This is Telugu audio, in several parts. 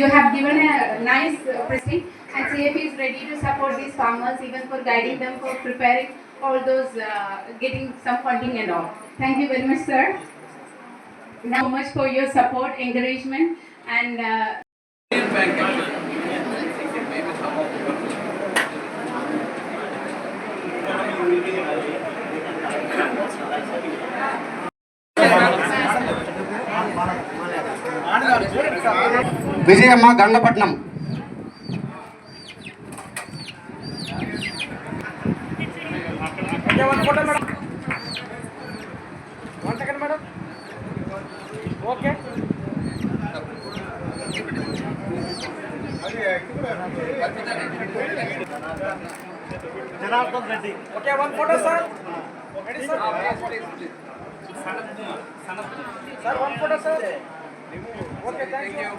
you have given a nice uh, presentation and CAP is ready to support these farmers even for guiding them for preparing all those, uh, getting some funding and all. Thank you very much, sir. Now, much for your support, encouragement, and uh, Vijayamma Gandapatnam. Okay one photo madam madam okay Janardhan Reddy. Okay one photo sir. Ready sir sir one photo sir. Okay thank you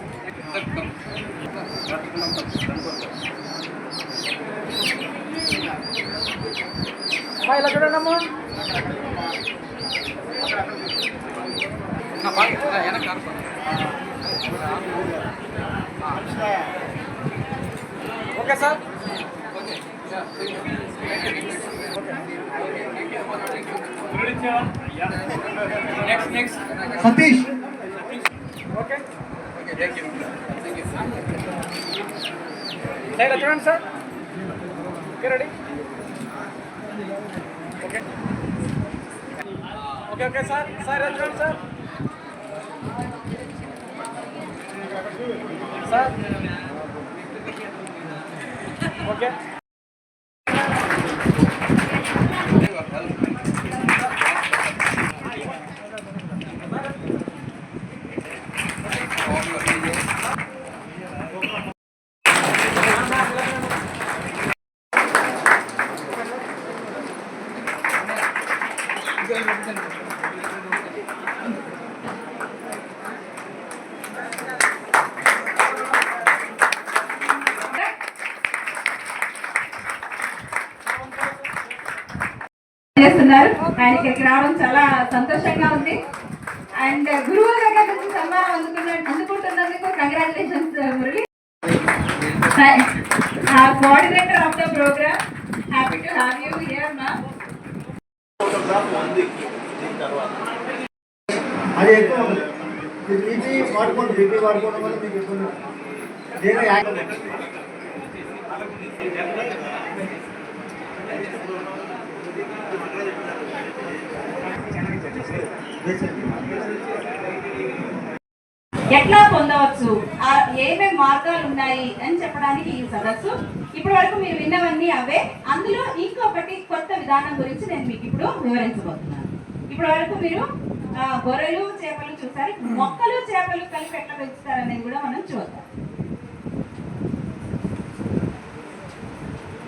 అమ్మా ఇలా చూడండి అమ్మా okay sir Satish okay sir ఇలా చూడండి sir okay ready okay okay okay sir sir ఇలా చూడండి sir sir okay coordinator of the program happy to have you here మా అది ఎక్కువ ఇది వాడుకోండి ఇది వాడుకోవడం వల్ల మీకు ఎక్కువ నేను యాక్ట్ ఎట్లా పొందవచ్చు. ఆ ఏమేమి మార్గాలు ఉన్నాయి అని చెప్పడానికి ఈ సదస్సు ఇప్పటి వరకు మీరు విన్నవన్నీ అవే. అందులో ఇంకొకటి కొత్త విధానం గురించి నేను మీకు ఇప్పుడు వివరించబోతున్నాను. ఇప్పటి వరకు మీరు గొర్రెలు చేపలు చూసారు. మొక్కలు చేపలు కలిపి ఎట్లా పెంచుతారనేది కూడా మనం చూద్దాం.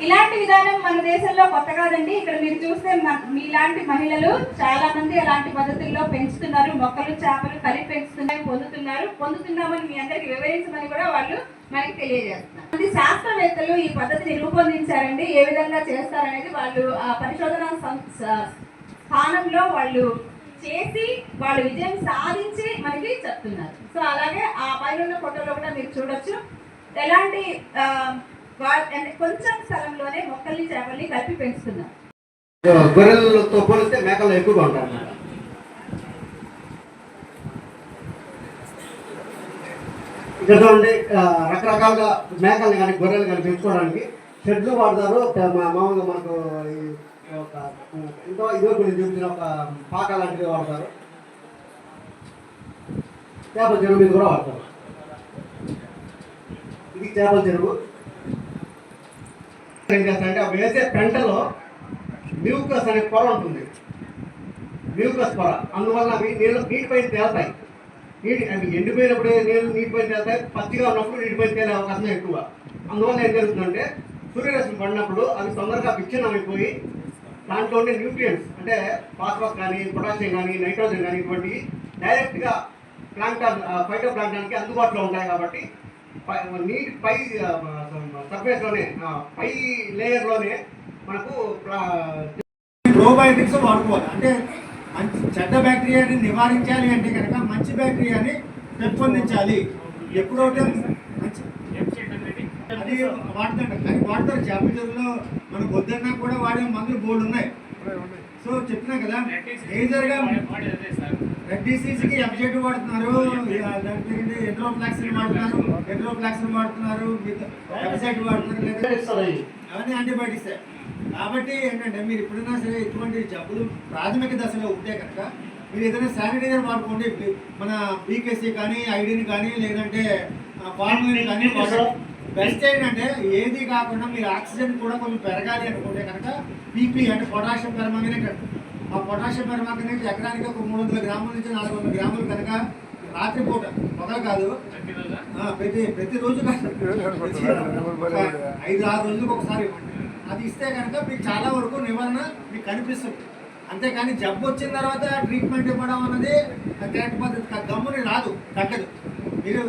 ఇలాంటి విధానం మన దేశంలో కొత్త కాదండి. ఇక్కడ మీరు చూస్తే మ- మీలాంటి మహిళలు చాలా మంది అలాంటి పద్ధతుల్లో పెంచుతున్నారు. మొక్కలు చేపలు కలిపి పెంచుతున్నాయి పొందుతున్నారు. పొందుతున్నామని మీ అందరికి వివరించమని కూడా వాళ్ళు మనకి తెలియజేస్తున్నారు. మంది శాస్త్రవేత్తలు ఈ పద్ధతిని రూపొందించారండి. ఏ విధంగా చేస్తారనేది వాళ్ళు ఆ పరిశోధన సం- స్థానంలో వాళ్ళు చేసి వాళ్ళు విజయం సాధించి మనకి చెప్తున్నారు. సో అలాగే ఆ పైన ఉన్న ఫోటోలో కూడా మీరు చూడొచ్చు. ఎలాంటి అంటే కొంచెం స్థలంలోనే మొక్కల్ని చేపల్ని కలిపి పెంచుతున్నారు. గొర్రెలతో పోలిస్తే మేకలు ఎక్కువగా ఉంటాయి ఇక్కడ చూడండి రకరకాలుగా మేకల్ని కానీ గొర్రెలు కానీ పెంచుకోవడానికి షెడ్లు వాడతారు. మా- మామూలుగా మనకు ఒక ఎంతో ఇదో కొన్ని చూపించిన ఒక పాక లాంటివి వాడతారు. చేపల చెరువు మీద కూడా వాడతారు. ఇది చేపల చెరువు. ఏం చేస్తారంటే ఆ వేసే పెంటలో మ్యూకస్ అనే పొర ఉంటుంది. మ్యూకస్ పొర. అందువల్ల అవి నీళ్ళు నీటిపై తేలుతాయి. నీటి అవి ఎండిపోయినప్పుడు నీళ్ళు నీటిపై తేలుతాయి. పచ్చిగా ఉన్నప్పుడు నీటిపై తేలే అవకాశం ఎక్కువ. అందువల్ల ఏం జరుగుతుందంటే సూర్యరశ్మి పడినప్పుడు అవి తొందరగా విచ్ఛిన్నమైపోయి దాంట్లో ఉండే న్యూట్రియంట్స్ అంటే ఫాస్ఫరస్ కానీ పొటాషియం కానీ నైట్రోజన్ కానీ ఇటువంటివి డైరెక్ట్గా ప్లాంటాన్ ఫైటో ప్లాంటానికి అందుబాటులో ఉంటాయి కాబట్టి పై- నీటి పై సర్ఫేస్లోనే పై లేయర్లోనే మనకు ప్లా- ప్రోబయోటిక్స్ వాడుకోవాలి. అంటే మంచి చెడ్డ బ్యాక్టీరియాని నివారించాలి అంటే కనుక మంచి బ్యాక్టీరియాని పెంపొందించాలి. ఎప్పుడైతే మంచి అది వాడతాడు కానీ వాడతారు. చేపల చెరువులో మనకు వద్దన్నా కూడా వాడే మందులు బోర్డు ఉన్నాయి. సో చెప్తున్నా కదా మేజర్గా రెడ్ డిసీజ్కి ఎఫ్జెడ్ వాడుతున్నారు. ఎంట్రోఫ్లాక్సిన్ వాడుతున్నారు ఎంట్రోఫ్లాక్సిన్ వాడుతున్నారు ఎఫ్జెడ్ వాడుతున్నారు. అవన్నీ యాంటీబయాటిక్స్ కాబట్టి ఏంటంటే మీరు ఎప్పుడైనా సరే ఇటువంటి జబ్బులు ప్రాథమిక దశలో ఉంటే కనుక మీరు ఏదైనా శానిటైజర్ వాడుకోండి. మన బీకేసీ కానీ ఐడిని కానీ లేదంటే ఫార్ములిన్ కానీ బెస్ట్ ఏంటంటే ఏది కాకుండా మీరు ఆక్సిజన్ కూడా కొంచెం పెరగాలి అనుకుంటే కనుక పీపీ అంటే పొటాషియం పెరమాంగనేట్ అంటారు. ఆ పొటాషియం పెరమాంగనేట్ ఎకరానికి ఒక మూడు వందల గ్రాముల నుంచి నాలుగు వందల గ్రాములు కనుక రాత్రిపూట పొగలు కాదు. ప్రతి ప్రతిరోజు కాదు. ఐదు ఆరు రోజులకు ఒకసారి ఇవ్వండి. అది ఇస్తే కనుక మీకు చాలా వరకు నివారణ మీకు కనిపిస్తుంది. అంతేకాని జబ్బు వచ్చిన తర్వాత ట్రీట్మెంట్ ఇవ్వడం అన్నది కరెక్ట్ పద్ధతి. గమ్ముని రాదు తగ్గదు. మీరు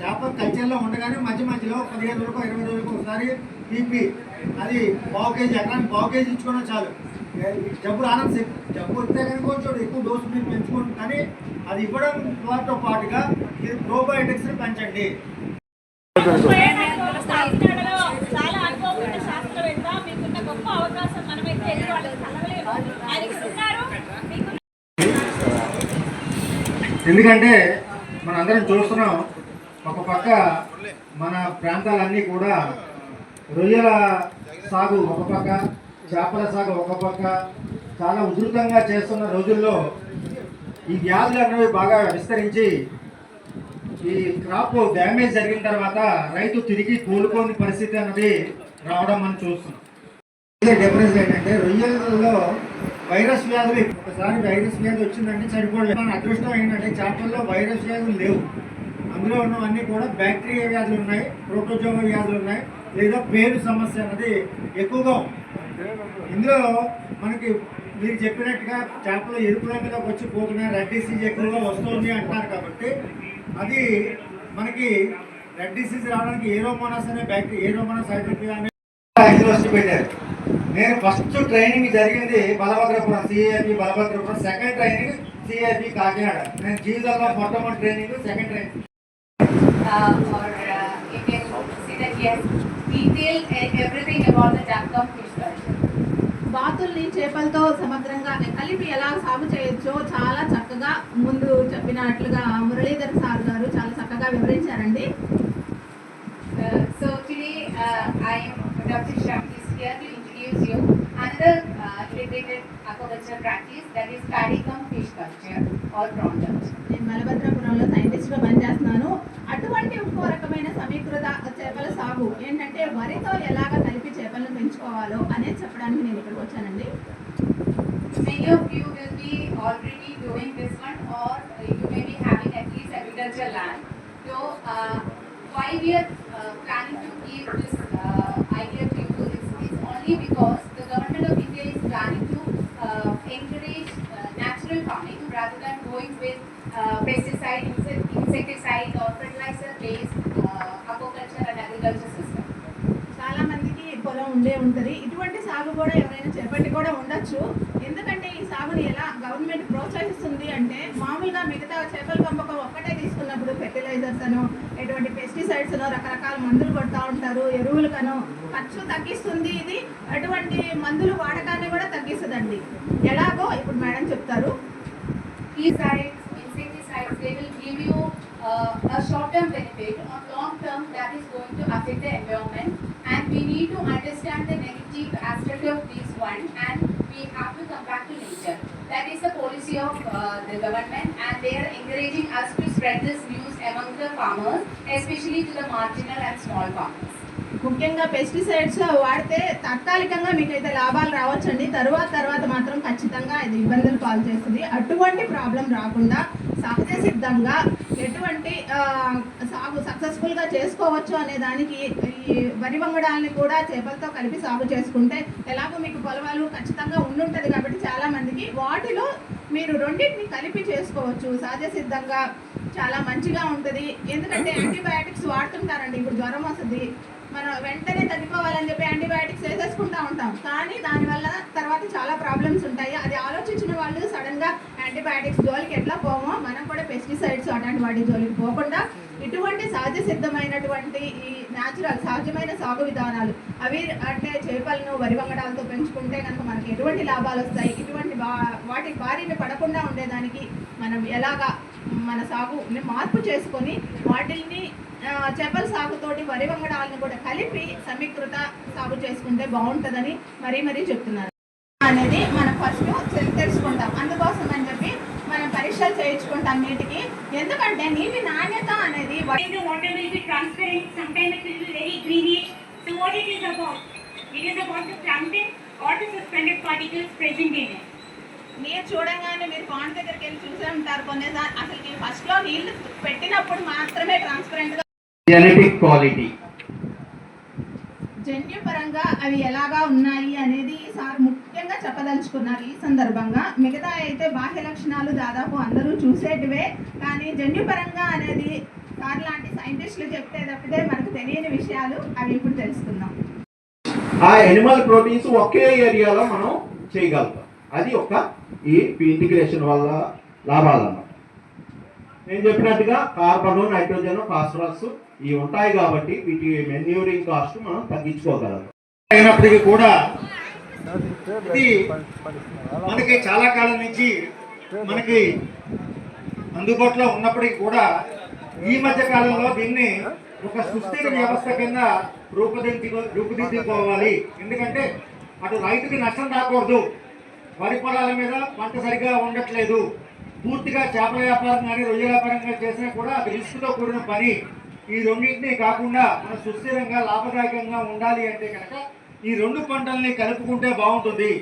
చేప కల్చర్లో ఉండగానే మధ్య మధ్యలో పదిహేను రోజులకు ఇరవై రోజులకు ఒకసారి పీపీ అది పావు కేజీ ఎకరానికి పావు కేజీ ఇచ్చుకున్నా చాలు. జబ్బు ఆనంద జబ్బు వస్తే కనుక కొంచెం ఎక్కువ డోసు మీరు పెంచుకోండి కానీ అది ఇవ్వడం వాటితో పాటుగా మీరు ప్రోబయోటిక్స్ పెంచండి. ఎందుకంటే మనందరం చూస్తున్నాం ఒక పక్క మన ప్రాంతాలన్నీ కూడా రొయ్యల సాగు ఒక పక్క చేపల సాగు ఒక పక్క చాలా ఉధృతంగా చేస్తున్న రోజుల్లో ఈ వ్యాధులు అనేవి బాగా విస్తరించి ఈ క్రాప్ డ్యామేజ్ జరిగిన తర్వాత రైతు తిరిగి కోలుకోని పరిస్థితి అన్నది రావడం మనం చూస్తున్నాం. ఇదే డిఫరెన్స్ ఏంటంటే రొయ్యలలో వైరస్ వ్యాధులు ఒకసారి వైరస్ వ్యాధి వచ్చిందంటే చనిపోలేదు. మన అదృష్టం ఏంటంటే చేపల్లో వైరస్ వ్యాధులు లేవు. అందులో ఉన్నవన్నీ కూడా బ్యాక్టీరియా వ్యాధులు ఉన్నాయి ప్రోటోజోమ వ్యాధులు ఉన్నాయి. లేదా పేరు సమస్య అన్నది ఎక్కువగా ఇందులో మనకి మీరు చెప్పినట్టుగా చేపలు ఎరుపు రంగులోకి వచ్చి పోతున్నాయి రెడ్ డిసీజ్ ఎక్కువగా వస్తుంది అంటున్నారు కాబట్టి అది మనకి రెడ్ డిసీజ్ రావడానికి ఏరోమోనాస్ అనే బ్యాక్టీరియా ఏరోమోనాస్ హైడ్రోపియా అనే పెట్టారు. నేను ఫస్ట్ ట్రైనింగ్ జరిగింది Balabhadrapuram CIP Balabhadrapuram. Second training CIP Kakinada. నేను జీవితంలో మొట్టమొదటి training second training. uh, or uh, you can see that he has detailed everything బాతుల్ని చేపలతో సమగ్రంగా కలిపి ఎలా సాగు చేయొచ్చో చాలా చక్కగా ముందు చెప్పినట్లుగా మురళీధర్ సార్ గారు చాలా చక్కగా వివరించారండి. So today I am doctor practice that is fish culture all నేను బలభద్రపురంలో సైంటిస్ట్గా పనిచేస్తున్నాను. ముఖ్యమైన సమీకృత చేపల సాగు ఏంటంటే వరితో ఎలాగ కలిపి చేపలను పెంచుకోవాలో అనేది చెప్పడానికి నేను ఇక్కడికి వచ్చానండి. Already doing land five years ఉంటుంది. ఇటువంటి సాగు కూడా ఎవరైనా చేపట్టి కూడా ఉండొచ్చు. ఎందుకంటే ఈ సాగుని ఎలా గవర్నమెంట్ ప్రోత్సహిస్తుంది అంటే మామూలుగా మిగతా చేపల పెంపకం ఒక్కటే తీసుకున్నప్పుడు ఫెర్టిలైజర్స్ అను ఎటువంటి పెస్టిసైడ్స్ రకరకాల మందులు కొడతా ఉంటారు. ఎరువులకను ఖర్చు తగ్గిస్తుంది. ఇది అటువంటి మందులు వాడకాన్ని కూడా తగ్గిస్తుందండి. ఎలాగో ఇప్పుడు మేడం చెప్తారు. ఈ insecticides, they will give you uh, a short-term benefit. On long term, that is going to affect the environment. Fund and we have to come back to nature. That is the policy of uh, the government and they are encouraging us to spread this news among the farmers, especially to the marginal and small farmers. ముఖ్యంగా పెస్టిసైడ్స్ వాడితే తాత్కాలికంగా మీకైతే లాభాలు రావచ్చండి తర్వాత తర్వాత మాత్రం ఖచ్చితంగా ఇది ఇబ్బందులు పాలు చేస్తుంది అటువంటి ప్రాబ్లం రాకుండా సహజ సిద్ధంగా ఎటువంటి సాగు సక్సెస్ఫుల్గా చేసుకోవచ్చు అనే దానికి ఈ వరి వంగడాలని కూడా చేపలతో కలిపి సాగు చేసుకుంటే ఎలాగో మీకు పొలవాలు ఖచ్చితంగా ఉండుంటుంది కాబట్టి చాలా మందికి వాటిలో మీరు రెండింటిని కలిపి చేసుకోవచ్చు. సహజ సిద్ధంగా చాలా మంచిగా ఉంటుంది. ఎందుకంటే యాంటీబయాటిక్స్ వాడుతుంటారండి. ఇప్పుడు జ్వరం వస్తుంది. మనం వెంటనే తగ్గిపోవాలని చెప్పి యాంటీబయాటిక్స్ వేసేసుకుంటా ఉంటాం. కానీ దానివల్ల తర్వాత చాలా ప్రాబ్లమ్స్ ఉంటాయి. అది ఆలోచించిన వాళ్ళు సడన్గా యాంటీబయాటిక్స్ జోలికి ఎట్లా పోమో మనం కూడా పెస్టిసైడ్స్ అలాంటి వాటి జోలికి పోకుండా ఇటువంటి సహజ సిద్ధమైనటువంటి ఈ న్యాచురల్ సహజమైన సాగు విధానాలు అవి అంటే చేపలను వరి వంగడాలతో పెంచుకుంటే కనుక మనకి ఎటువంటి లాభాలు వస్తాయి? ఇటువంటి వాటి బారిన పడకుండా ఉండేదానికి మనం ఎలాగా మన సాగుని మార్పు చేసుకొని వాటిని చేపల సాగుతోటి వరి వంగడాలను కూడా కలిపి సమీకృత సాగు చేసుకుంటే బాగుంటుందని మరీ మరీ చెప్తున్నారు. అనేది మనం ఫస్ట్ తెలుసుకుంటాం అందుకోసం అని చెప్పి మనం పరీక్షలు చేయించుకుంటాం నీటికి ఎందుకంటే నీటి నాణ్యత అనేది మీరు చూడగానే మీరు పాండ్ దగ్గరికి వెళ్ళి చూసే ఉంటారు కొన్నిసార్లు. అసలు ఫస్ట్లో నీళ్ళు పెట్టినప్పుడు మాత్రమే ట్రాన్స్పరెంట్గా క్వాలిటీ జన్యుపరంగా అవి ఎలాగా ఉన్నాయి అనేది సార్ ముఖ్యంగా చెప్పదలుచుకున్నారు ఈ సందర్భంగా. మిగతా అయితే బాహ్య లక్షణాలు దాదాపు అందరూ చూసేటివే. కానీ జన్యుపరంగా అనేది సార్ లాంటి సైంటిస్టులు చెప్తే తప్పితే మనకు తెలియని విషయాలు అవి ఇప్పుడు తెలుసుకుందాం. ఆ ఎనిమల్ ప్రోటీన్స్ ఒకే ఏరియాలో మనం చేయగలుగుతాం. అది ఒక ఈ ఇంటిగ్రేషన్ వల్ల లాభాలు అన్నమాట. నేను చెప్పినట్టుగా కార్బన్ నైట్రోజన్ ఫాస్ఫరస్ ఇవి ఉంటాయి కాబట్టి వీటి మెన్యూరింగ్ కాస్ట్ మనం తగ్గించుకోగలం. అయినప్పటికీ కూడా ఇది మనకి చాలా కాలం నుంచి మనకి అందుబాటులో ఉన్నప్పటికీ కూడా ఈ మధ్య కాలంలో దీన్ని ఒక సుస్థిర వ్యవస్థ కింద రూపుదిద్దుకో రూపుదిద్దుకోవాలి. ఎందుకంటే అటు రైతుకి నష్టం రాకూడదు. వరి పొలాల మీద పంట సరిగా ఉండట్లేదు. పూర్తిగా చేపల వ్యాపారం కానీ రొయ్య వ్యాపారం కానీ చేసినా కూడా అది రిస్క్తో కూడిన పని. ఈ రెండింటినీ కాకుండా మనం సుస్థిరంగా లాభదాయకంగా ఉండాలి అంటే కనుక ఈ రెండు పంటల్ని కలుపుకుంటే బాగుంటుంది.